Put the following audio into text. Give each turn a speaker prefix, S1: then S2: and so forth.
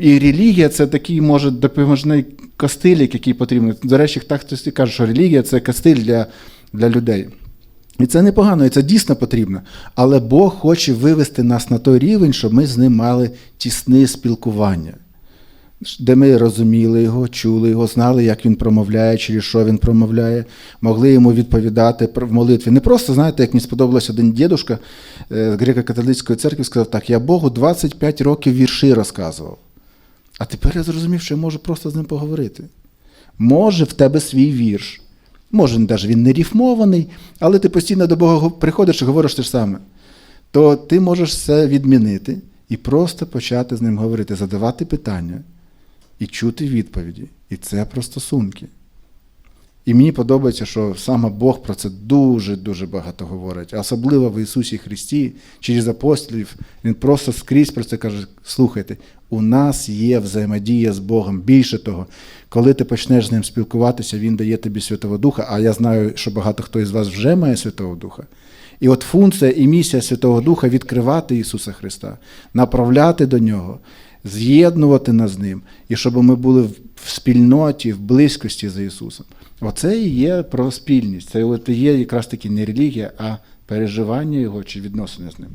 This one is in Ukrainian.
S1: І релігія це такий, може, допоможний костилік, який потрібен. До речі, так хтось і каже, що релігія це костиль для, для людей. І це непогано, і це дійсно потрібно. Але Бог хоче вивести нас на той рівень, щоб ми з ним мали тісне спілкування, де ми розуміли його, чули його, знали, як він промовляє, через що він промовляє, могли йому відповідати в молитві. Не просто, знаєте, як мені сподобалось один дідушка е, з греко-католицької церкви, сказав так: я Богу 25 років вірші розказував. А тепер я зрозумів, що я можу просто з ним поговорити. Може, в тебе свій вірш. Може, навіть він не рифмований, але ти постійно до Бога приходиш і говориш те ж саме. То ти можеш це відмінити і просто почати з ним говорити, задавати питання і чути відповіді. І це про стосунки. І мені подобається, що саме Бог про це дуже-дуже багато говорить. Особливо в Ісусі Христі, через апостолів, Він просто скрізь про це каже: слухайте, у нас є взаємодія з Богом. Більше того, коли ти почнеш з ним спілкуватися, Він дає тобі Святого Духа, а я знаю, що багато хто із вас вже має Святого Духа. І от функція і місія Святого Духа відкривати Ісуса Христа, направляти до Нього, з'єднувати нас з Ним, і щоб ми були в спільноті, в близькості з Ісусом. Оце і є про спільність. Це є якраз таки не релігія, а переживання Його чи відносини з ним.